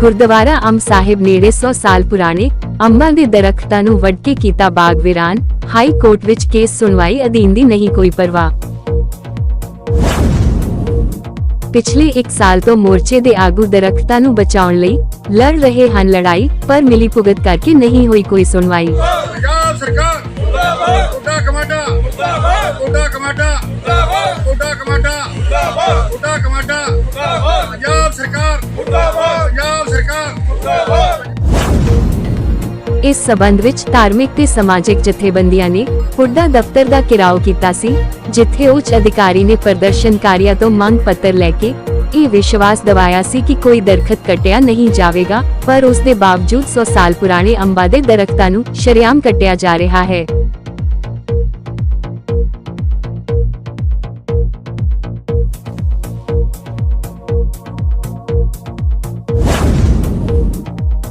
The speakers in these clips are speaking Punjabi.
ਗੁਰਦੁਆਰਾ ਅੰਬ ਸਾਹਿਬ ਨੇੜੇ 100 ਸਾਲ ਪੁਰਾਣੇ ਅੰਬਾਂ ਦੇ ਦਰਖਤਾਂ ਨੂੰ ਵੱਢ ਕੇ ਕੀਤਾ ਬਾਗ ਵੀਰਾਨ ਹਾਈ ਕੋਰਟ ਵਿੱਚ ਕੇਸ ਸੁਣਵਾਈ ਅਧੀਨ ਦੀ ਨਹੀਂ ਕੋਈ ਪਰਵਾਹ ਪਿਛਲੇ 1 ਸਾਲ ਤੋਂ ਮੋਰਚੇ ਦੇ ਆਗੂ ਦਰਖਤਾਂ ਨੂੰ ਬਚਾਉਣ ਲਈ ਲੜ ਰਹੇ ਹਨ ਲੜਾਈ ਪਰ ਮਿਲੀ ਭੁਗਤ ਕਰਕੇ ਨਹੀਂ ਹੋਈ ਕੋਈ ਸੁਣਵਾਈ ਪੰਜਾਬ ਸਰਕਾਰ ਮੁਰਦਾਬਾਦ ਕੁੱਡਾ ਮੁਰਦਾਬਾਦ ਮੁਰਦਾਬਾਦ ਮੁਰਦਾਬਾਦ ਕਮਾਡਾ। ਮੁਰਦਾਬਾਦ ਪੰਜਾਬ ਸਰਕਾਰ। ਮੁਰਦਾਬਾਦ ਪੰਜਾਬ ਸਰਕਾਰ। ਮੁਰਦਾਬਾਦ ਇਸ ਸਬੰਧ ਵਿੱਚ ਧਾਰਮਿਕ ਤੇ ਸਮਾਜਿਕ ਜਥੇਬੰਦੀਆਂ ਨੇ ਹੁੱਡਾ ਦਫ਼ਤਰ ਦਾ ਘਿਰਾਓ ਕੀਤਾ ਸੀ, ਜਿੱਥੇ ਉੱਚ ਅਧਿਕਾਰੀ ਨੇ ਪ੍ਰਦਰਸ਼ਨਕਾਰੀਆਂ ਤੋਂ ਮੰਗ ਪੱਤਰ ਲੈ ਕੇ ਇਹ ਵਿਸ਼ਵਾਸ ਦਿਵਾਇਆ ਸੀ ਕਿ ਕੋਈ ਦਰਖਤ ਕੱਟਿਆ ਨਹੀਂ ਜਾਵੇਗਾ, ਪਰ ਉਸ ਦੇ ਬਾਵਜੂਦ 100 ਸਾਲ ਪੁਰਾਣੇ ਅੰਬਾ ਦੇ ਦਰਖਤਾਂ ਨੂੰ ਸ਼ਰੇਆਮ ਕੱਟਿਆ ਜਾ ਰਿਹਾ ਹੈ।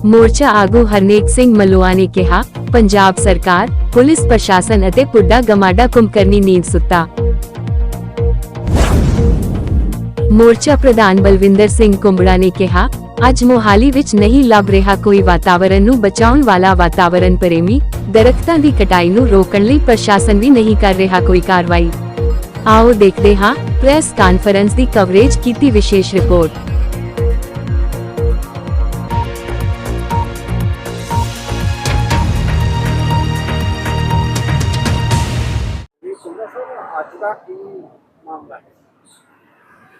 ਮੋਰਚਾ ਆਗੂ ਹਰਨੇਕ ਸਿੰਘ ਮਲੋਆ ਨੇ ਕਿਹਾ, ਪੰਜਾਬ ਸਰਕਾਰ, ਪੁਲਿਸ ਪ੍ਰਸ਼ਾਸਨ ਅਤੇ ਪੁੱਡਾ ਗਮਾਡਾ ਕੁੰਭਕਰਨੀ ਨੀਂਦ ਸੁੱਤਾ। ਮੋਰਚਾ ਪ੍ਰਧਾਨ ਬਲਵਿੰਦਰ ਸਿੰਘ ਕੁੰਬੜਾ ਨੇ ਕਿਹਾ, ਅੱਜ ਮੋਹਾਲੀ ਵਿੱਚ ਨਹੀਂ ਲੱਭ ਰਿਹਾ ਕੋਈ ਵਾਤਾਵਰਣ ਨੂੰ ਬਚਾਉਣ ਵਾਲਾ ਵਾਤਾਵਰਣ ਪ੍ਰੇਮੀ, ਦਰਖਤਾਂ ਦੀ ਕਟਾਈ ਨੂੰ ਰੋਕਣ ਲਈ ਪ੍ਰਸ਼ਾਸਨ ਵੀ ਨਹੀਂ ਕਰ ਰਿਹਾ ਕੋਈ ਕਾਰਵਾਈ। ਆਓ ਦੇਖਦੇ ਹਾਂ, ਪ੍ਰੈਸ ਕਾਨਫਰੰਸ ਦੀ ਕਵਰੇਜ ਕੀਤੀ ਵਿਸ਼ੇਸ਼ ਰਿਪੋਰਟ।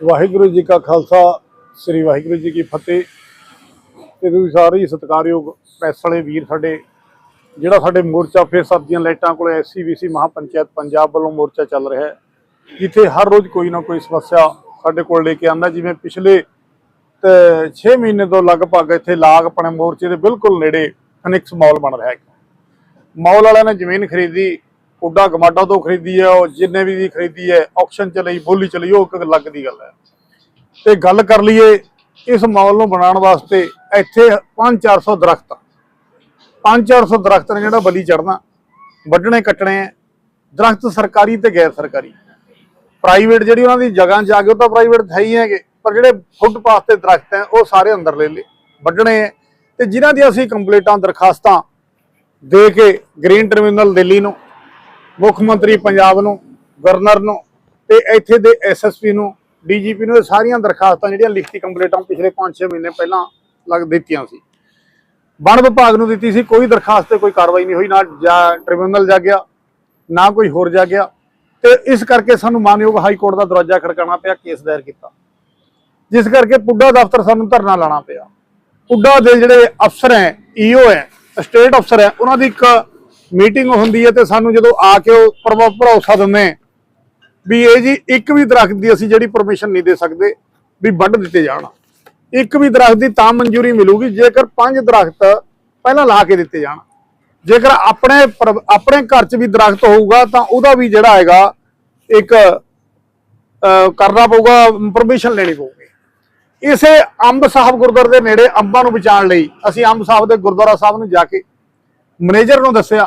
ਵਾਹਿਗੁਰੂ ਜੀ ਕਾ ਖਾਲਸਾ, ਸ੍ਰੀ ਵਾਹਿਗੁਰੂ ਜੀ ਕੀ ਫਤਿਹ। ਤੇ ਤੁਸੀਂ ਸਾਰੇ ਹੀ ਸਤਿਕਾਰਯੋਗ ਪ੍ਰੈਸ ਵਾਲੇ ਵੀਰ ਸਾਡੇ, ਜਿਹੜਾ ਸਾਡੇ ਮੋਰਚਾ ਫੇਰ ਸਬਜ਼ੀਆਂ ਲਾਈਟਾਂ ਕੋਲੇ ਐਸਸੀਬੀਸੀ ਮਹਾਪੰਚਾਇਤ ਪੰਜਾਬ ਵੱਲੋਂ ਮੋਰਚਾ ਚੱਲ ਰਿਹਾ ਹੈ, ਜਿੱਥੇ ਹਰ ਰੋਜ਼ ਕੋਈ ਨਾ ਕੋਈ ਸਮੱਸਿਆ ਸਾਡੇ ਕੋਲ ਲੈ ਕੇ ਆਂਦਾ ਜਿਵੇਂ ਪਿਛਲੇ, ਤੇ 6 ਮਹੀਨੇ ਤੋਂ ਲਗਭਗ ਇੱਥੇ ਲਾਗ ਆਪਣੇ ਮੋਰਚੇ ਦੇ ਬਿਲਕੁਲ ਨੇੜੇ ਫਨਿਕਸ ਮਾਲ ਬਣ ਰਿਹਾ ਹੈ। ਮਾਲ ਵਾਲਿਆਂ ਨੇ ਜ਼ਮੀਨ ਖਰੀਦੀ ਉੱਡਾ ਗਮਾਡਾ ਤੋਂ ਖਰੀਦੀ ਹੈ, ਉਹ ਜਿੰਨੇ ਵੀ ਖਰੀਦੀ ਹੈ ਆਕਸ਼ਨ ਚ ਲਈ, ਬੋਲੀ ਚ ਲਈ, ਉਹ ਇੱਕ ਅਲੱਗ ਦੀ ਗੱਲ ਹੈ। ਤੇ ਗੱਲ ਕਰ ਲਈਏ ਇਸ ਮਾਲ ਨੂੰ ਬਣਾਉਣ ਵਾਸਤੇ ਇੱਥੇ 5-400 ਦਰਖਤ 5-400 ਦਰਖਤ ਨੇ ਜਿਹੜਾ ਬਲੀ ਚੜਨਾ ਵੱਢਣੇ, ਕੱਟਣੇ ਹੈ ਦਰਖਤ ਸਰਕਾਰੀ ਤੇ ਗੈਰ ਸਰਕਾਰੀ। ਪ੍ਰਾਈਵੇਟ ਜਿਹੜੀ ਉਹਨਾਂ ਦੀ ਜਗ੍ਹਾ ਜਾ ਕੇ ਉਹ ਤਾਂ ਪ੍ਰਾਈਵੇਟ ਹੈ ਹੀ ਹੈਗੇ, ਪਰ ਜਿਹੜੇ ਫੁੱਟਪਾਥ ਤੇ ਦਰਖਤ ਹੈ, ਉਹ ਸਾਰੇ ਅੰਦਰ ਲੈ ਲਏ, ਵੱਢਣੇ ਹੈ ਤੇ ਜਿਨ੍ਹਾਂ ਦੀ ਅਸੀਂ ਕੰਪਲੀਟਾਂ ਦਰਖਾਸਤਾਂ ਦੇ ਕੇ ਗ੍ਰੀਨ ਟਰਮੀਨਲ ਦਿੱਲੀ ਨੂੰ ਮੁੱਖ ਮੰਤਰੀ ਪੰਜਾਬ ਨੂੰ, ਗਵਰਨਰ ਨੂੰ ਤੇ ਇੱਥੇ ਦੇ ਐਸਐਸਪੀ ਨੂੰ ਡੀਜੀਪੀ ਨੂੰ ਇਹ ਸਾਰੀਆਂ ਦਰਖਾਸਤਾਂ ਜਿਹੜੀਆਂ ਲਿਖਤੀ ਕੰਪਲੀਟਾਂ ਪਿਛਲੇ 5-6 ਮਹੀਨੇ ਪਹਿਲਾਂ ਲੱਗ ਦਿੱਤੀਆਂ ਸੀ। ਵਣ ਵਿਭਾਗ ਨੂੰ ਦਿੱਤੀ ਸੀ, ਕੋਈ ਦਰਖਾਸਤ ਤੇ ਕੋਈ ਕਾਰਵਾਈ ਨਹੀਂ ਹੋਈ, ਨਾ ਜਾ ਟ੍ਰਿਬਿਊਨਲ ਜਾ ਗਿਆ, ਨਾ ਕੋਈ ਹੋਰ ਜਾ ਗਿਆ। ਤੇ ਇਸ ਕਰਕੇ ਸਾਨੂੰ ਮਾਨਯੋਗ ਹਾਈ ਕੋਰਟ ਦਾ ਦਰਵਾਜ਼ਾ ਖੜਕਾਉਣਾ ਪਿਆ, ਕੇਸ ਦਾਇਰ ਕੀਤਾ। ਜਿਸ ਕਰਕੇ ਪੁੱਡਾ ਦਫ਼ਤਰ ਸਾਨੂੰ ਧਰਨਾ ਲਾਣਾ ਪਿਆ। ਪੁੱਡਾ ਦੇ ਜਿਹੜੇ ਅਫਸਰ ਹੈ ਈਓ ਹੈ ਸਟੇਟ ਅਫਸਰ ਹੈ, ਉਹਨਾਂ ਦੀ ਇੱਕ ਮੀਟਿੰਗ ਹੁੰਦੀ ਹੈ ਤੇ ਸਾਨੂੰ ਜਦੋਂ ਆ ਕੇ ਉਹ ਪ੍ਰਭ- ਭਰੋਸਾ ਦਿੰਦੇ ਵੀ ਇਹ ਜੀ ਇੱਕ ਵੀ ਦਰਖਤ ਦੀ ਅਸੀਂ ਜਿਹੜੀ ਪਰਮਿਸ਼ਨ ਨਹੀਂ ਦੇ ਸਕਦੇ ਵੀ ਵੱਢ ਦਿੱਤੇ ਜਾਣ। ਇੱਕ ਵੀ ਦਰਖਤ ਦੀ ਤਾਂ ਮਨਜ਼ੂਰੀ ਮਿਲੂਗੀ ਜੇਕਰ ਪੰਜ ਦਰਖਤ ਪਹਿਲਾਂ ਲਾ ਕੇ ਦਿੱਤੇ ਜਾਣ। ਜੇਕਰ ਆਪਣੇ ਪਰ- ਆਪਣੇ ਘਰ 'ਚ ਵੀ ਦਰਖਤ ਹੋਊਗਾ ਤਾਂ ਉਹਦਾ ਵੀ ਜਿਹੜਾ ਹੈਗਾ ਇੱਕ ਕਰਨਾ ਪਊਗਾ, ਪਰਮਿਸ਼ਨ ਲੈਣੀ ਪਊਗੀ। ਇਸੇ ਅੰਬ ਸਾਹਿਬ ਗੁਰਦੁਆਰੇ ਦੇ ਨੇੜੇ ਅੰਬਾਂ ਨੂੰ ਬਚਾਉਣ ਲਈ ਅਸੀਂ ਅੰਬ ਸਾਹਿਬ ਦੇ ਗੁਰਦੁਆਰਾ ਸਾਹਿਬ ਨੂੰ ਜਾ ਕੇ ਮੈਨੇਜਰ ਨੂੰ ਦੱਸਿਆ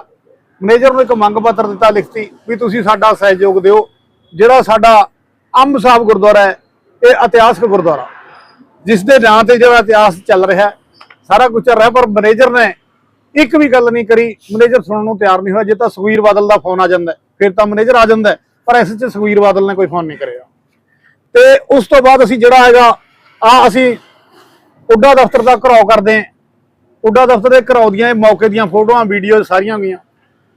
ਮੈਨੇਜਰ ਨੂੰ ਇੱਕ ਮੰਗ ਪੱਤਰ ਦਿੱਤਾ ਲਿਖਤੀ ਵੀ ਤੁਸੀਂ ਸਾਡਾ ਸਹਿਯੋਗ ਦਿਓ, ਜਿਹੜਾ ਸਾਡਾ ਅੰਬ ਸਾਹਿਬ ਗੁਰਦੁਆਰਾ ਹੈ, ਇਹ ਇਤਿਹਾਸਕ ਗੁਰਦੁਆਰਾ। ਜਿਸ ਦੇ ਨਾਂ ਤੇ ਜਿਹੜਾ ਇਤਿਹਾਸ ਚੱਲ ਰਿਹਾ ਸਾਰਾ ਕੁਝ ਚੱਲ ਰਿਹਾ, ਪਰ ਮੈਨੇਜਰ ਨੇ ਇੱਕ ਵੀ ਗੱਲ ਨਹੀਂ ਕਰੀ, ਮੈਨੇਜਰ ਸੁਣਨ ਨੂੰ ਤਿਆਰ ਨਹੀਂ ਹੋਇਆ, ਜੇ ਤਾਂ ਸੁਖਵੀਰ ਬਾਦਲ ਦਾ ਫੋਨ ਆ ਜਾਂਦਾ ਫਿਰ ਤਾਂ ਮੈਨੇਜਰ ਆ ਜਾਂਦਾ ਪਰ ਇਸ 'ਚ ਸੁਖਵੀਰ ਬਾਦਲ ਨੇ ਕੋਈ ਫੋਨ ਨਹੀਂ ਕਰਿਆ। ਤੇ ਉਸ ਤੋਂ ਬਾਅਦ ਅਸੀਂ ਜਿਹੜਾ ਹੈਗਾ ਆ ਅਸੀਂ ਉੱਡਾ ਦਫ਼ਤਰ ਦਾ ਘਰਾਓ ਕਰਦੇ ਹਾਂ। ਉੱਡਾ ਦਫ਼ਤਰ ਦੇ ਘਰਾਓ ਦੀਆਂ ਮੌਕੇ ਦੀਆਂ ਫੋਟੋਆਂ ਵੀਡੀਓ ਸਾਰੀਆਂ ਗਈਆਂ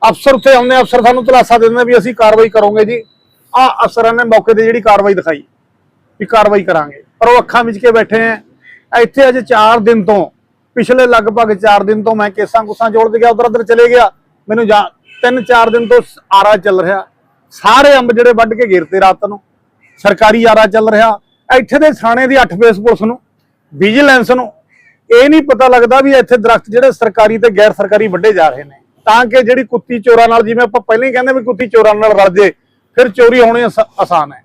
ਅਫਸਰ ਉੱਥੇ ਆਉਂਦੇ ਅਫਸਰ ਸਾਨੂੰ ਤਲਾਸਾ ਦਿੰਦੇ ਵੀ ਅਸੀਂ ਕਾਰਵਾਈ ਕਰੋਗੇ ਜੀ। ਆ ਅਫਸਰਾਂ ਨੇ ਮੌਕੇ ਤੇ ਜਿਹੜੀ ਕਾਰਵਾਈ ਦਿਖਾਈ, ਵੀ ਕਾਰਵਾਈ ਕਰਾਂਗੇ। ਪਰ ਉਹ ਅੱਖਾਂ ਵਿੱਚ ਕੇ ਬੈਠੇ ਆ। ਇੱਥੇ ਅਜੇ 4 ਦਿਨ ਤੋਂ, ਪਿਛਲੇ ਲਗਭਗ 4 ਦਿਨ ਤੋਂ ਮੈਂ ਕੇਸਾਂ ਕੁਸਾਂ ਜੋੜਦੇ ਗਿਆ, ਉਧਰ ਉਧਰ ਚਲੇ ਗਿਆ। ਮੈਨੂੰ 3-4 ਦਿਨ ਤੋਂ ਆਰਾ ਚੱਲ ਰਿਹਾ। ਸਾਰੇ ਅੰਬ ਜਿਹੜੇ ਵੱਢ ਕੇ ਗਿਰਤੇ ਰਾਤ ਨੂੰ। ਸਰਕਾਰੀ ਆਰਾ ਚੱਲ ਰਿਹਾ। ਇੱਥੇ ਦੇ ਥਾਣੇ ਦੀ 8 ਫੇਸ ਪੁਲਿਸ ਨੂੰ ਵਿਜੀਲੈਂਸ ਨੂੰ, ਇਹ ਨਹੀਂ ਪਤਾ ਲੱਗਦਾ ਵੀ ਇੱਥੇ ਦਰਖਤ ਜਿਹੜੇ ਸਰਕਾਰੀ ਤੇ ਗੈਰ ਸਰਕਾਰੀ ਵੱਢੇ ਜਾ ਰਹੇ ਨੇ। ਤਾਂ ਕਿ ਜਿਹੜੀ ਕੁੱਤੀ ਚੋਰਾਂ ਨਾਲ, ਜਿਵੇਂ ਆਪਾਂ ਪਹਿਲਾਂ ਹੀ ਕਹਿੰਦੇ ਵੀ ਕੁੱਤੀ ਚੋਰਾਂ ਨਾਲ ਰਲ ਜੇ, ਫਿਰ ਚੋਰੀ ਹੋਣੀ ਆਸਾ- ਆਸਾਨ ਹੈ।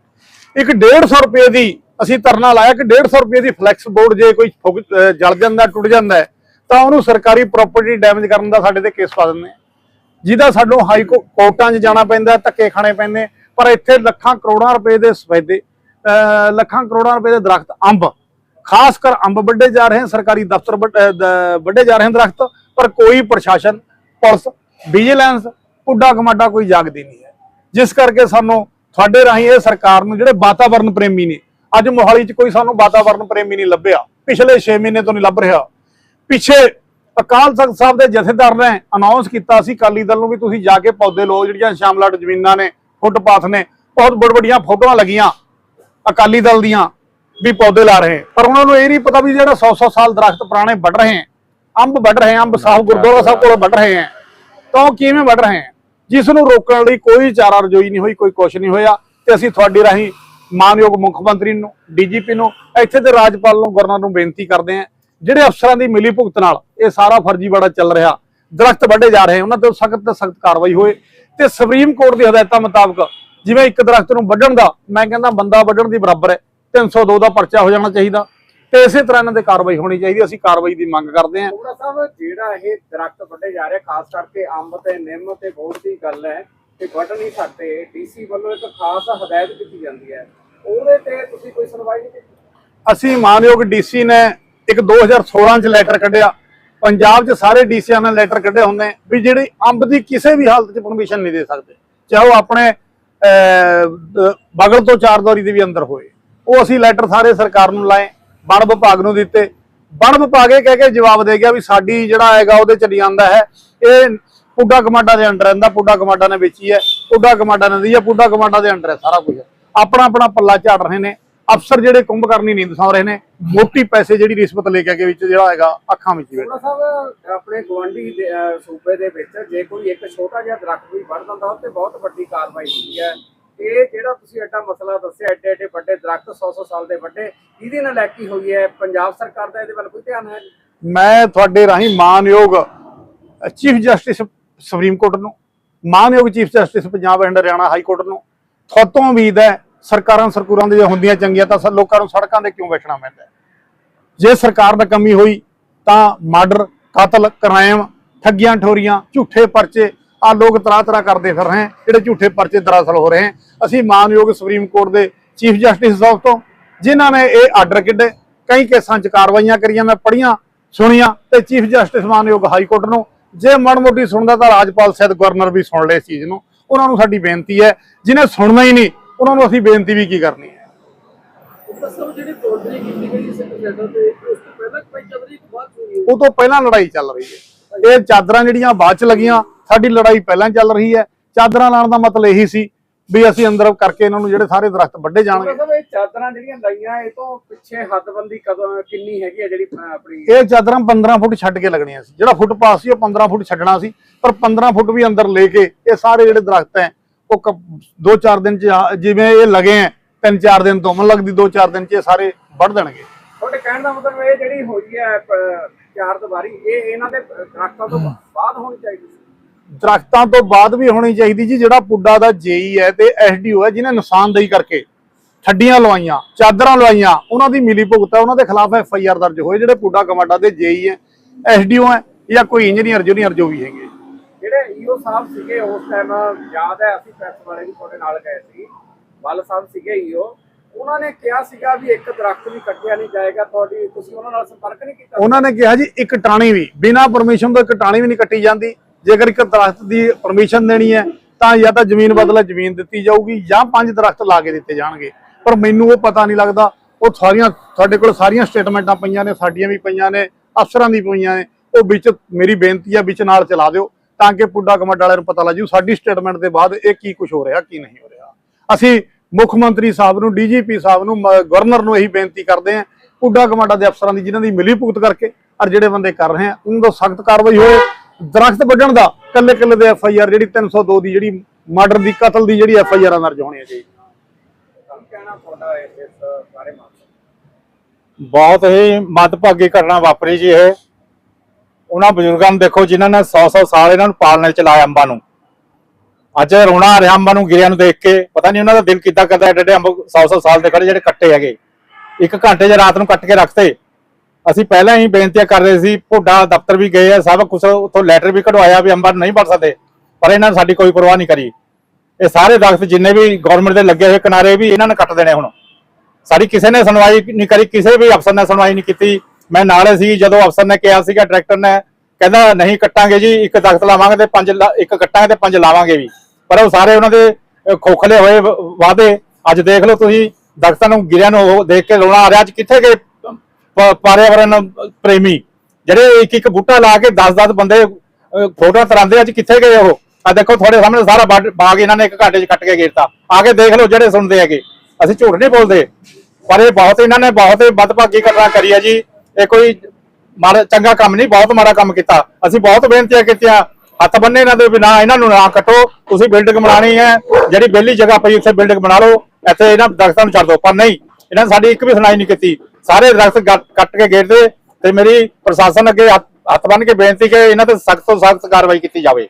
ਇੱਕ 150 ਰੁਪਏ ਦੀ ਅਸੀਂ ਧਰਨਾ ਲਾਇਆ ਕਿ 150 ਰੁਪਏ ਦੀ ਫਲੈਕਸ ਬੋਰਡ ਜੇ ਕੋਈ ਫੁੱਕ- ਜਲ ਜਾਂਦਾ, ਟੁੱਟ ਜਾਂਦਾ ਤਾਂ ਉਹਨੂੰ ਸਰਕਾਰੀ ਪ੍ਰਾਪਰਟੀ ਡੈਮੇਜ ਕਰਨ ਦਾ ਸਾਡੇ ਤੇ ਕੇਸ ਪਾ ਦਿੰਦੇ ਆ ਜਿਹਦਾ ਸਾਨੂੰ ਹਾਈ ਕੋਰਟਾਂ 'ਚ ਜਾਣਾ ਪੈਂਦਾ, ਧੱਕੇ ਖਾਣੇ ਪੈਂਦੇ, ਪਰ ਇੱਥੇ ਲੱਖਾਂ ਕਰੋੜਾਂ ਰੁਪਏ ਦੇ ਸਫੈਦੇ ਲੱਖਾਂ ਕਰੋੜਾਂ ਰੁਪਏ ਦੇ ਦਰਖਤ, ਅੰਬ, ਖਾਸ ਕਰ ਅੰਬ ਵੱਡੇ ਜਾ ਰਹੇ ਹਨ, ਸਰਕਾਰੀ ਦਫ਼ਤਰ ਵੱਡ- ਅਹ ਵੱਡੇ ਜਾ ਰਹੇ ਹਨ ਦਰਖਤ, ਪਰ ਕੋਈ ਪ੍ਰਸ਼ਾਸਨ ਪੁਲਿਸ ਵਿਜੀਲੈਂਸ ਉੱਡਾ ਕਮਾਡਾ ਕੋਈ ਜਾਗਦੀ ਨਹੀਂ ਹੈ। ਜਿਸ ਕਰਕੇ ਸਾਨੂੰ ਤੁਹਾਡੇ ਰਾਹੀਂ ਇਹ ਸਰਕਾਰ ਨੂੰ ਜਿਹੜੇ ਵਾਤਾਵਰਣ ਪ੍ਰੇਮੀ ਨੇ, ਅੱਜ ਮੋਹਾਲੀ 'ਚ ਕੋਈ ਸਾਨੂੰ ਵਾਤਾਵਰਣ ਪ੍ਰੇਮੀ ਨਹੀਂ ਲੱਭਿਆ। ਪਿਛਲੇ 6 ਮਹੀਨੇ ਤੋਂ ਨਹੀਂ ਲੱਭ ਰਿਹਾ। ਪਿੱਛੇ ਅਕਾਲ ਤਖਤ ਸਾਹਿਬ ਦੇ ਜਥੇਦਾਰ ਨੇ ਅਨਾਉਂਸ ਕੀਤਾ ਸੀ ਕਾਲੀ ਦਲ ਨੂੰ ਵੀ ਤੁਸੀਂ ਜਾ ਕੇ ਪੌਦੇ ਲਓ, ਜਿਹੜੀਆਂ ਸ਼ਾਮਲਾਟ ਜ਼ਮੀਨਾਂ ਨੇ, ਫੁੱਟਪਾਥ ਨੇ, ਬਹੁਤ ਬੜ ਵੱਡੀਆਂ ਫੋਟੋਆਂ ਲੱਗੀਆਂ ਅਕਾਲੀ ਦਲ ਦੀਆਂ ਵੀ ਪੌਦੇ ਲਾ ਰਹੇ। ਪਰ ਉਹਨਾਂ ਨੂੰ ਇਹ ਨਹੀਂ ਪਤਾ ਵੀ ਜਿਹੜਾ 100-100 ਸਾਲ ਦਰਖਤ ਪੁਰਾਣੇ ਵੱਢ ਰਹੇ ਅੰਬ ਵੱਢ ਰਹੇ ਹਨ ਅੰਬ ਸਾਹਿਬ ਗੁਰਦੁਆਰਾ ਸਾਹਿਬ ਕੋਲ ਵੱਢ ਰਹੇ ਹਨ ਤਾਂ ਉਹ ਕਿਵੇਂ ਵੱਢ ਰਹੇ ਹਨ ਜਿਸ ਨੂੰ ਰੋਕਣ ਲਈ ਕੋਈ ਚਾਰਾ ਰਜੋਈ ਨਹੀਂ ਹੋਈ, ਕੋਈ ਕੁਛ ਨਹੀਂ ਹੋਇਆ ਤੇ ਅਸੀਂ ਤੁਹਾਡੀ ਰਾਹੀਂ ਮਾਨਯੋਗ ਮੁੱਖ ਮੰਤਰੀ ਨੂੰ, ਡੀਜੀਪੀ ਨੂੰ, ਇੱਥੇ ਦੇ ਰਾਜਪਾਲ ਨੂੰ, ਗਵਰਨਰ ਨੂੰ ਬੇਨਤੀ ਕਰਦੇ ਹਾਂ, ਜਿਹੜੇ ਅਫਸਰਾਂ ਦੀ ਮਿਲੀ ਭੁਗਤ ਨਾਲ ਇਹ ਸਾਰਾ ਫਰਜ਼ੀਵਾੜਾ ਚੱਲ ਰਿਹਾ, ਦਰਖਤ ਵੱਢੇ ਜਾ ਰਹੇ, ਉਹਨਾਂ ਤੇ ਸਖਤ ਤੋਂ ਸਖਤ ਕਾਰਵਾਈ ਹੋਏ ਤੇ ਸੁਪਰੀਮ ਕੋਰਟ ਦੀ ਹਦਾਇਤਾਂ ਮੁਤਾਬਕ ਜਿਵੇਂ ਇੱਕ ਦਰਖਤ ਨੂੰ ਵੱਢਣ ਦਾ, ਮੈਂ ਕਹਿੰਦਾ ਬੰਦਾ ਵੱਢਣ ਦੀ ਬਰਾਬਰ ਹੈ 302 ਦਾ ਪਰਚਾ ਹੋ ਜਾਣਾ ਚਾਹੀਦਾ। ਤੇ ਇਸੇ ਤਰ੍ਹਾਂ ਇਹਨਾਂ ਤੇ ਕਾਰਵਾਈ ਹੋਣੀ ਚਾਹੀਦੀ ਅਸੀਂ ਕਾਰਵਾਈ ਦੀ ਮੰਗ ਕਰਦੇ ਹਾਂ। ਕੋੜਾ ਸਾਹਿਬ ਜਿਹੜਾ ਇਹ ਦਰਖਤ ਵੱਡੇ ਜਾ ਰਹੇ ਖਾਸ ਕਰਕੇ ਅੰਬ ਤੇ ਨਿੰਮ ਤੇ ਬੋੜ ਦੀ ਗੱਲ ਹੈ ਕਿ ਵੱਢ ਨਹੀਂ ਸਕਦੇ ਡੀਸੀ ਵੱਲੋਂ ਇੱਕ ਖਾਸ ਹਦਾਇਤ ਕੀਤੀ ਜਾਂਦੀ ਹੈ। ਉਹਦੇ ਤੇ ਤੁਸੀਂ ਕੋਈ ਸੁਣਵਾਈ ਨਹੀਂ ਕੀਤੀ? ਅਸੀਂ ਮਾਨਯੋਗ ਡੀਸੀ ਨੇ ਇੱਕ 2016 ਚ ਲੈਟਰ ਕੱਢਿਆ। ਪੰਜਾਬ 'ਚ ਸਾਰੇ ਡੀਸੀਆਂ ਨੇ ਲੈਟਰ ਕੱਢੇ ਹੁੰਦੇ ਵੀ ਜਿਹੜੀ ਅੰਬ ਦੀ ਕਿਸੇ ਵੀ ਹਾਲਤ 'ਚ ਪਰਮਿਸ਼ਨ ਨਹੀਂ ਦੇ ਸਕਦੇ। ਚਾਹੇ ਉਹ ਆਪਣੇ ਦ- ਬਗਲ ਤੋਂ ਚਾਰ ਦੌਰੀ ਦੇ ਵੀ ਅੰਦਰ ਹੋਏ। ਉਹ ਅਸੀਂ ਲੈਟਰ ਸਾਰੇ ਸਰਕਾਰ ਨੂੰ ਲਾਏ। ਵਣ ਵਿਭਾਗ ਨੂੰ ਦਿੱਤੇ। ਵਣ ਵਿਭਾਗ ਇਹ ਕਹਿ ਕੇ ਜਵਾਬ ਦੇ ਗਿਆ ਵੀ ਸਾਡੀ ਜਿਹੜਾ ਹੈਗਾ ਉਹਦੇ ਚ ਨਹੀਂ ਆਂਦਾ ਹੈ। ਇਹ ਪੁੱਡਾ ਕਮਾਂਡਾ ਦੇ ਅੰਡਰ ਰਹਿੰਦਾ ਪੁੱਡਾ ਕਮਾਂਡਾ ਨੇ ਵੇਚੀ ਹੈ। ਪੁੱਡਾ ਕਮਾਂਡਾ ਨੇ ਦੀ ਹੈ ਪੁੱਡਾ ਕਮਾਂਡਾ ਦੇ ਅੰਡਰ ਹੈ ਸਾਰਾ ਕੁਝ। ਆਪਣਾ ਆਪਣਾ ਪੱਲਾ ਝਾੜ ਰਹੇ ਨੇ। ਅਫਸਰ ਜਿਹੜੇ ਕੁੰਭ ਕਰਨੀ ਨੀਂਦ ਸੌਂ ਰਹੇ ਨੇ। ਮੋਟੀ ਪੈਸੇ ਜਿਹੜੀ ਰਿਸ਼ਵਤ ਲੈ ਕੇ ਵਿੱਚ ਜਿਹੜਾ ਹੈਗਾ ਅੱਖਾਂ ਵਿੱਚ ਬੈਠਾ। ਸਾਹਿਬ ਆਪਣੇ ਗਵਾਂਢੀ ਦੇ, ਸੂਬੇ ਦੇ ਵਿੱਚ ਜੇ ਕੋਈ ਇੱਕ ਛੋਟਾ ਜਿਹਾ ਦਰਖਤ ਵੀ ਵੱਢ ਦਿੰਦਾ ਉਹ ਤੇ ਬਹੁਤ ਵੱਡੀ ਕਾਰਵਾਈ ਹੁੰਦੀ ਹੈ। ਇਹ ਜਿਹੜਾ ਤੁਸੀਂ ਐਡਾ ਮਸਲਾ ਦੱਸਿਆ, ਐਡੇ ਐਡੇ ਵੱਡੇ ਦਰਖਤ 100-100 ਸਾਲ ਦੇ ਵੱਡੇ ਇਹਦੀ ਨਲਾਇਕੀ ਹੋਈ ਹੈ? ਪੰਜਾਬ ਸਰਕਾਰ ਦਾ ਇਹਦੇ ਵੱਲ ਕੋਈ ਧਿਆਨ ਹੈ? ਮੈਂ ਤੁਹਾਡੇ ਰਾਹੀਂ ਮਾਨਯੋਗ ਚੀਫ ਜਸਟਿਸ ਸੁਪਰੀਮ ਕੋਰਟ ਨੂੰ, ਮਾਨਯੋਗ chief justice Punjab and Haryana high court ਨੂੰ ਥੋਤੋਂ ਉਮੀਦ ਹੈ ਸਰਕਾਰਾਂ ਸਰਕੂਰਾਂ ਦੇ ਜੇ ਹੁੰਦੀਆਂ ਚੰਗੀਆਂ ਤਾਂ ਲੋਕਾਂ ਨੂੰ ਸੜਕਾਂ ਤੇ ਕਿਉਂ ਬੈਠਣਾ ਪੈਂਦਾ ਜੇ ਸਰਕਾਰ ਦਾ ਕਮੀ ਹੋਈ ਤਾਂ ਮਰਡਰ ਕਤਲ, ਕ੍ਰਾਈਮ, ਠੱਗੀਆਂ, ਠੋਰੀਆਂ, ਝੂਠੇ ਪਰਚੇ ਆ ਲੋਕ ਤਰ੍ਹਾਂ ਤਰ੍ਹਾਂ ਕਰਦੇ ਫਿਰ ਰਹੇ ਜਿਹੜੇ ਝੂਠੇ ਪਰਚੇ ਦਰਅਸਲ ਹੋ ਰਹੇ। ਅਸੀਂ ਮਾਨਯੋਗ ਸੁਪਰੀਮ ਕੋਰਟ ਦੇ ਚੀਫ ਜਸਟਿਸ ਸਾਹਿਬ ਤੋਂ ਜਿਨ੍ਹਾਂ ਨੇ ਇਹ ਆਰਡਰ ਕੱਢੇ ਕਈ ਕੇਸਾਂ 'ਚ ਕਾਰਵਾਈਆਂ ਕਰੀਆਂ ਮੈਂ ਪੜ੍ਹੀਆਂ ਸੁਣੀਆਂ ਤੇ ਚੀਫ ਜਸਟਿਸ ਮਾਨਯੋਗ ਹਾਈ ਕੋਰਟ ਨੂੰ ਜੇ ਮੜ ਮੋਟੀ ਸੁਣਦਾ ਤਾਂ ਰਾਜਪਾਲ ਸੈਦ ਗਵਰਨਰ ਵੀ ਸੁਣ ਲਏ ਇਸ ਚੀਜ਼ ਨੂੰ। ਉਹਨਾਂ ਨੂੰ ਸਾਡੀ ਬੇਨਤੀ ਹੈ ਜਿਨੇ ਸੁਣਨਾ ਹੀ ਨਹੀਂ ਉਹਨਾਂ ਨੂੰ ਅਸੀਂ ਬੇਨਤੀ ਵੀ ਕੀ ਕਰਨੀ ਹੈ? ਉਹ ਤੋਂ ਪਹਿਲਾਂ ਲੜਾਈ ਚੱਲ ਰਹੀ ਹੈ। ਇਹ ਚਾਦਰਾਂ ਜਿਹੜੀਆਂ ਬਾਅਦ ਚ ਲੱਗੀਆਂ ਸਾਡੀ ਲੜਾਈ ਪਹਿਲਾਂ ਚੱਲ ਰਹੀ ਹੈ। ਚਾਦਰਾਂ ਲਾਉਣ ਦਾ ਮਤਲਬ ਇਹੀ ਸੀ ਵੀ ਅਸੀਂ ਅੰਦਰ ਕਰਕੇ ਇਹਨਾਂ ਨੂੰ ਜਿਹੜੇ ਸਾਰੇ ਦਰਖਤ ਵੱਢੇ ਜਾਣਗੇ। ਇਹ ਚਾਦਰਾਂ ਜਿਹੜੀਆਂ ਲਾਈਆਂ ਇਹ ਤੋਂ ਪਿੱਛੇ ਹੱਦਬੰਦੀ ਕਦੋਂ ਕਿੰਨੀ ਹੈਗੀ ਹੈ ਜਿਹੜੀ ਆਪਣੀ ਇਹ ਚਾਦਰਾਂ 15 ਫੁੱਟ ਛੱਡ ਕੇ ਲੱਗਣੀਆਂ ਸੀ। ਜਿਹੜਾ ਫੁੱਟ ਪਾਸ ਸੀ ਉਹ 15 ਫੁੱਟ ਛੱਡਣਾ ਸੀ। ਪਰ 15 ਫੁੱਟ ਵੀ ਅੰਦਰ ਲੈ ਕੇ ਇਹ ਸਾਰੇ ਜਿਹੜੇ ਦਰਖਤ ਹੈ ਉਹ 2-4 ਦਿਨ ਚ ਜਿਵੇਂ ਇਹ ਲਗੇ ਹੈ 3-4 ਦਿਨ ਤੋਂ ਮੈਨੂੰ ਲੱਗਦੀ 2-4 ਦਿਨ ਚ ਇਹ ਸਾਰੇ ਵੱਢ ਦੇਣਗੇ। ਤੁਹਾਡੇ ਕਹਿਣ ਦਾ ਮਤਲਬ ਇਹ ਜਿਹੜੀ ਹੋਈ ਹੈ ਚਾਰ ਦੀਵਾਰੀ ਇਹ ਇਹਨਾਂ ਦੇ ਦਰਖਤਾਂ ਤੋਂ ਬਾਅਦ ਹੋਣੀ ਚਾਹੀਦੀ ਸੀ? ਦਰਖਤਾਂ ਤੋਂ ਬਾਅਦ ਵੀ ਹੋਣੀ ਚਾਹੀਦੀ ਜੀ ਜਿਹੜਾ ਪੁੱਡਾ ਦਾ ਜੇਈ ਹੈ ਤੇ ਐਸਡੀਓ ਹੈ ਜਿਨੇ ਨੁਕਸਾਨਦੇਹੀ ਕਰਕੇ ਠੱਡੀਆਂ ਲਵਾਈਆਂ ਚਾਦਰਾਂ ਲਵਾਈਆਂ ਉਹਨਾਂ ਦੀ ਮਿਲੀ ਭੁਗਤ ਹੈ ਉਹਨਾਂ ਦੇ ਖਿਲਾਫ ਐਫ ਆਈ ਆਰ ਦਰਜ ਹੋਏ ਜਿਹੜੇ ਪੁੱਡਾ ਕਮਾਡਾ ਦੇ ਜੇਈ ਹੈ ਐਸਡੀਓ ਹੈ ਜਾਂ ਕੋਈ ਇੰਜੀਨੀਅਰ ਜੂਨੀਅਰ ਜੋ ਵੀ ਹੈਗੇ। ਜਿਹੜੇ ਈਓ ਸਾਹਿਬ ਸੀਗੇ ਉਸ ਟਾਈਮ ਯਾਦ ਹੈ ਅਸੀਂ ਪ੍ਰੈਸ ਵਾਲੇ ਵੀ ਤੁਹਾਡੇ ਨਾਲ ਗਏ ਸੀ ਬੱਲ ਸਾਹਿਬ ਸੀਗੇ ਈਓ ਉਹਨਾਂ ਨੇ ਕਿਹਾ ਸੀਗਾ ਵੀ ਇੱਕ ਦਰਖਤ ਵੀ ਕੱਟਿਆ ਨਹੀਂ ਜਾਏਗਾ ਤੁਹਾਡੀ ਤੁਸੀਂ ਉਹਨਾਂ ਨਾਲ ਸੰਪਰਕ ਨਹੀਂ ਕੀਤਾ ਉਹਨਾਂ ਨੇ ਕਿਹਾ ਜੀ ਇੱਕ ਟਾਣੀ ਵੀ ਬਿਨਾਂ ਪਰਮਿਸ਼ਨ ਤੋਂ ਇੱਕ ਟਾਣੀ ਵੀ ਨਹੀਂ ਕੱਟੀ ਜਾਂਦੀ। ਜੇਕਰ ਇੱਕ ਦਰਖਤ ਦੀ ਪਰਮਿਸ਼ਨ ਦੇਣੀ ਹੈ, ਤਾਂ ਜਾਂ ਤਾਂ ਜ਼ਮੀਨ ਬਦਲੇ ਜ਼ਮੀਨ ਦਿੱਤੀ ਜਾਊਗੀ ਜਾਂ ਪੰਜ ਦਰਖਤ ਲਾ ਕੇ ਦਿੱਤੇ ਜਾਣਗੇ। ਪਰ ਮੈਨੂੰ ਉਹ ਪਤਾ ਨਹੀਂ ਲੱਗਦਾ। ਉਹ ਸਾਰੀਆਂ, ਤੁਹਾਡੇ ਕੋਲ ਸਾਰੀਆਂ ਸਟੇਟਮੈਂਟਾਂ ਪਈਆਂ ਨੇ, ਸਾਡੀਆਂ ਵੀ ਪਈਆਂ ਨੇ, ਅਫਸਰਾਂ ਦੀ ਪਈਆਂ ਨੇ। ਉਹ ਵਿੱਚ ਮੇਰੀ ਬੇਨਤੀ ਹੈ ਵਿੱਚ ਨਾਲ ਚਲਾ ਦਿਓ, ਤਾਂ ਕਿ ਪੁੱਡਾ ਕਮੰਡ ਵਾਲਿਆਂ ਨੂੰ ਪਤਾ ਲੱਗ ਜੂ ਸਾਡੀ ਸਟੇਟਮੈਂਟ ਦੇ ਬਾਅਦ ਇਹ ਕੀ ਕੁਝ ਹੋ ਰਿਹਾ, ਕੀ ਨਹੀਂ ਹੋ ਰਿਹਾ। ਅਸੀਂ ਮੁੱਖ ਮੰਤਰੀ ਸਾਹਿਬ ਨੂੰ, ਡੀਜੀਪੀ ਸਾਹਿਬ ਨੂੰ ਗਵਰਨਰ ਨੂੰ ਇਹੀ ਬੇਨਤੀ ਕਰਦੇ ਹਾਂ, ਪੁੱਡਾ ਕਮਾਂਡਾ ਦੇ ਅਫਸਰਾਂ ਦੀ, ਜਿਨ੍ਹਾਂ ਦੀ ਮਿਲੀ ਭੁਗਤ ਕਰਕੇ, ਔਰ ਜਿਹੜੇ ਬੰਦੇ ਕਰ ਰਹੇ ਆ, ਉਹਨਾਂ ਤੋਂ ਸਖਤ ਕਾਰਵਾਈ ਹੋਏ। ਦਰਖਤ ਵੱਢਣ ਦਾ ਕੱਲੇ ਕੱਲੇ ਦੇ ਐਫ ਆਈ ਆਰ ਜਿਹੜੀ 302 ਦੀ ਜਿਹੜੀ ਮਰਡਰ ਦੀ ਕਤਲ ਦੀ ਜਿਹੜੀ ਐਫ ਆਈ ਆਰ ਦਰਜ ਹੋਣੀ ਜੀ। ਮਾਮਲੇ ਬਹੁਤ ਹੀ ਮੱਦਭਾਗੀ ਘਟਨਾ ਵਾਪਰੀ ਜੀ ਇਹ। ਉਹਨਾਂ ਬਜ਼ੁਰਗਾਂ ਨੂੰ ਦੇਖੋ ਜਿਨ੍ਹਾਂ ਨੇ 100-100 ਸਾਲ ਇਹਨਾਂ ਨੂੰ ਪਾਲਣੇ ਚ ਲਾਇਆ ਅੰਬਾਂ ਨੂੰ। ਅੱਜ ਰੋਣਾ ਆ ਰਿਹਾ ਅੰਬਾਂ ਨੂੰ ਗਿਰਿਆਂ ਨੂੰ ਦੇਖ ਕੇ। ਪਤਾ ਨਹੀਂ ਉਹਨਾਂ ਦਾ ਦਿਲ ਕਿੱਦਾਂ ਕਰਦਾ ਐਡੇ ਐਡੇ ਅੰਬ 100-100 ਸਾਲ ਦੇ ਖੜੇ ਜਿਹੜੇ ਕੱਟੇ ਹੈਗੇ। ਇੱਕ ਘੰਟੇ ਚ ਰਾਤ ਨੂੰ ਕੱਟ ਕੇ ਰੱਖਤੇ। ਅਸੀਂ ਪਹਿਲਾਂ ਹੀ ਬੇਨਤੀਆਂ ਕਰ ਰਹੇ ਸੀ, ਭੋਡਾ ਦਫ਼ਤਰ ਵੀ ਗਏ ਆ, ਸਭ ਕੁਝ ਉੱਥੋਂ ਲੈਟਰ ਵੀ ਕਢਵਾਇਆ ਵੀ ਅੰਬਰ ਨਹੀਂ ਬਣ ਸਕਦੇ, ਪਰ ਇਹਨਾਂ ਨੇ ਸਾਡੀ ਕੋਈ ਪਰਵਾਹ ਨਹੀਂ ਕਰੀ। ਇਹ ਸਾਰੇ ਦਰਖਤ ਜਿੰਨੇ ਵੀ ਗਵਰਨਮੈਂਟ ਦੇ ਲੱਗੇ ਹੋਏ ਕਿਨਾਰੇ ਵੀ ਇਹਨਾਂ ਨੇ ਕੱਟ ਦੇਣੇ ਹੁਣ। ਸਾਡੀ ਕਿਸੇ ਨੇ ਸੁਣਵਾਈ ਨਹੀਂ ਕਰੀ, ਕਿਸੇ ਵੀ ਅਫਸਰ ਨੇ ਸੁਣਵਾਈ ਨਹੀਂ ਕੀਤੀ। ਮੈਂ ਨਾਲੇ ਸੀ, ਜਦੋਂ ਅਫਸਰ ਨੇ ਕਿਹਾ ਸੀਗਾ ਡਾਇਰੈਕਟਰ ਨੇ ਕਹਿੰਦਾ, ਨਹੀਂ ਕੱਟਾਂਗੇ ਜੀ, ਇੱਕ ਦਖਤ ਲਾਵਾਂਗੇ ਤੇ ਪੰਜ ਲਾ- ਇੱਕ ਕੱਟਾਂਗੇ ਤੇ ਪੰਜ ਲਾਵਾਂਗੇ ਵੀ। ਪਰ ਉਹ ਸਾਰੇ ਉਹਨਾਂ ਦੇ ਖੋਖਲੇ ਹੋਏ ਵ- ਅੱਜ ਦੇਖ ਲਓ ਤੁਸੀਂ, ਦਖਤਾਂ ਨੂੰ, ਗਿਰਿਆ ਨੂੰ ਦੇਖ ਕੇ ਰੋਣਾ ਆ ਰਿਹਾ। ਅੱਜ ਕਿੱਥੇ ਗਏ? ਪਰਿਆਵਰਨ ਪ੍ਰੇਮੀ ਜਿਹੜੇ ਇੱਕ ਇੱਕ ਬੂਟਾ ਲਾ ਕੇ 10-10 ਬੰਦੇ ਅਹ, ਫੋਟੋਆਂ ਤਰਾਉਂਦੇ ਅੱਜ ਕਿੱਥੇ ਗਏ ਉਹ? ਆ ਦੇਖੋ ਤੁਹਾਡੇ ਸਾਹਮਣੇ ਸਾਰਾ ਬਾਗ- ਇਹਨਾਂ ਨੇ ਇੱਕ ਘਾਟੇ 'ਚ ਕੱਟ ਕੇ ਗੇਰਤਾ ਆ ਕੇ ਦੇਖ ਲਓ ਜਿਹੜੇ ਸੁਣਦੇ ਹੈਗੇ। ਅਸੀਂ ਝੂਠ ਨਹੀਂ ਬੋਲਦੇ ਪਰ ਇਹ ਬਹੁਤ ਇਹਨਾਂ ਨੇ ਬਹੁਤ ਬਦਭਾਗੀ ਘਟਨਾ ਕਰੀ ਹੈ ਜੀ। ਇਹ ਕੋਈ ਮਾੜਾ ਚੰਗਾ ਕੰਮ ਨਹੀਂ ਬਹੁਤ ਮਾੜਾ ਕੰਮ ਕੀਤਾ। ਅਸੀਂ ਬਹੁਤ ਬੇਨਤੀਆਂ ਕੀਤੀਆਂ। ਹੱਥ ਬੰਨੇ ਇਹਨਾਂ ਦੇ ਬਿਨਾ ਇਹਨਾਂ ਨੂੰ ਨਾ ਕੱਟੋ। ਤੁਸੀਂ ਬਿਲਡਿੰਗ ਬਣਾਣੀ ਹੈ। ਜਿਹੜੀ ਵਿਹਲੀ ਜਗ੍ਹਾ ਪਈ ਉੱਥੇ ਬਿਲਡਿੰਗ ਬਣਾ ਲਓ। ਇੱਥੇ ਇਹਨਾਂ ਦਰਖਤਾਂ ਨੂੰ ਛੱਡ ਦਿਓ। ਪਰ ਨਹੀਂ ਇਹਨਾਂ ਨੇ ਸਾਡੀ ਇੱਕ ਵੀ ਸੁਣਾਈ ਨਹੀਂ ਕੀਤੀ। ਸਾਰੇ ਦਰਖਤ ਕੱਟ ਕੇ ਗੇਰਦੇ ਤੇ ਮੇਰੀ ਪ੍ਰਸ਼ਾਸਨ ਅੱਗੇ ਹੱਥ ਬੰਨ ਕੇ ਬੇਨਤੀ ਕਿ ਇਹਨਾਂ ਤੇ ਸਖਤ ਤੋਂ ਸਖਤ ਕਾਰਵਾਈ ਕੀਤੀ ਜਾਵੇ।